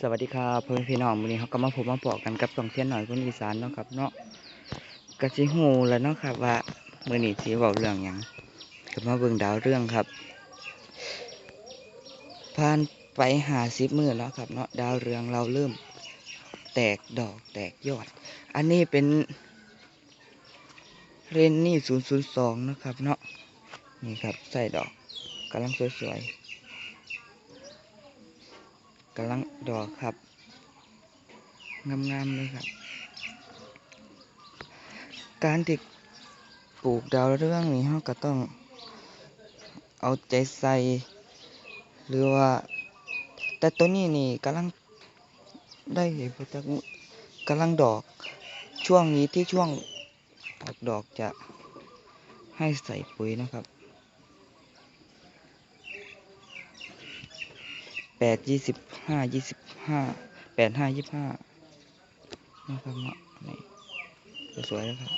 สวัสดีครับเพื่อนพี่น้องวันนี้เขาก็มาพบมาบอกกันกับสองเทียนหน่อยคนอีสานเนาะครับเนาะกะสิฮูแล้วเนาะครับว่ามื้อนี้สิเว้าเรื่องหยังก็มาเบิ่งดาวเรื่องครับผ่านไป50มื้อแล้วครับเนาะดาวเรืองเราเริ่มแตกดอกแตกยอด อันนี้เป็นเรนนี่002นะครับเนาะนี่ครับใส่ดอกกำลังสวยๆ กำลังดอกครับ งามๆเลยครับ การที่ปลูกดาวเรื่องนี้เราก็ต้องเอาใจใส่ หรือว่า แต่ตัวนี้นี่กำลังได้เห็นพจักกำลังดอก ช่วงนี้ที่ช่วงออกดอกจะให้ใส่ปุ๋ยนะครับ แป ดยี่สิบห้ายี่สิบห้าแปดห้ายี่สิบห้านะครับเนาะนี่สวยแล้วครับ